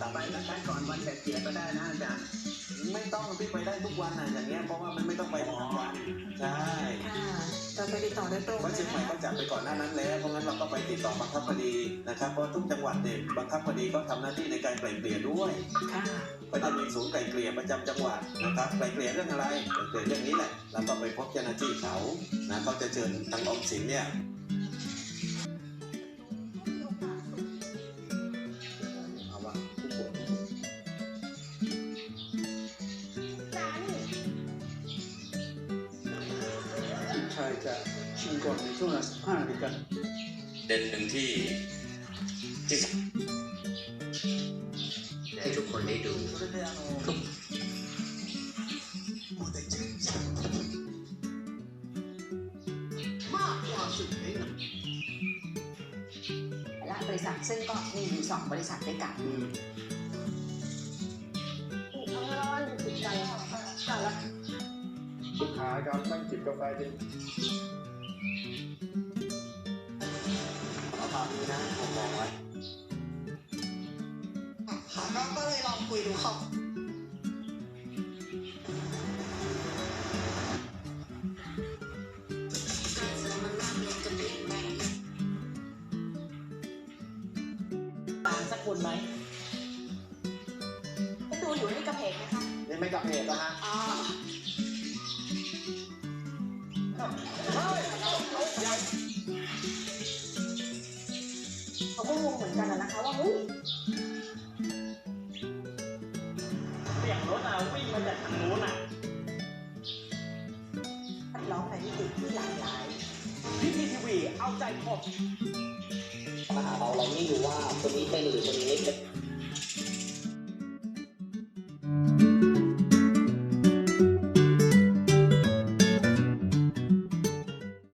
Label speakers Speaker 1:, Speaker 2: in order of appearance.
Speaker 1: ต่อไปสักครั้งก่อนวันไก่เกลี่ยก็ได้นะอาจารย์
Speaker 2: ไม่ต้องพี่ไปได้ทุกวันนะอย่างเงี้ยเพราะว่ามันไม่ต้องไปทุกวันใช่
Speaker 3: ค่ะเราไปติดต่อโดยตรง
Speaker 2: เพราะเชียงใหม่ก็จับไปก่อนหน้านั้นแล้วเพราะงั้นเราก็ไปติดต่อบังคับคดีนะครับเพราะทุกจังหวัดเนี่ยบังคับคดีก็ทำหน้าที่ในการไกล่เกลี่ยด้วย
Speaker 3: ค่ะ
Speaker 2: ก็จะมีศูนย์ไกล่เกลี่ยประจำจังหวัดนะครับไกล่เกลี่ยเรื่องอะไรไกล่เกลี่ยเรื่องนี้แหละแล้วก็ไปพบเจ้าหน้าที่เขานะเขาจะเชิญทางออมสินเนี่ย
Speaker 4: ชิงก่อนในช่วงเวลา15นาฬิกา
Speaker 5: เด่นหนึ่งที่ที่
Speaker 1: ให้ทุกคนได้ดู
Speaker 6: และบริษัทซึ่งก็มีอยู่สองบริษัทด้วยกัน
Speaker 4: ลูกค้าครับนั่งจิบกาแฟจริง
Speaker 2: เอามาดีนะผมมองไว้
Speaker 6: ค่ะก็ก็เลยลองคุยดูเขา
Speaker 3: ตามสักคนไหม
Speaker 6: ก็ดูอยู่นี่กระเพกนะคะ
Speaker 2: นี่ไม่กับเหตุนะฮะ
Speaker 6: อ๋อ ก็งงเหมือนกันนะนะคะว่าเฮ้ย
Speaker 1: เสียงรถเอาวิ่งมาจากทางนู้นอะ
Speaker 6: ร้องในมิติที่หลากหลาย
Speaker 1: พี่ทีทีวีเอาใจผม
Speaker 7: มาหาเราเราไม่รู้ว่าคนนี้เป็นหรือคนนี้ไม่เป็น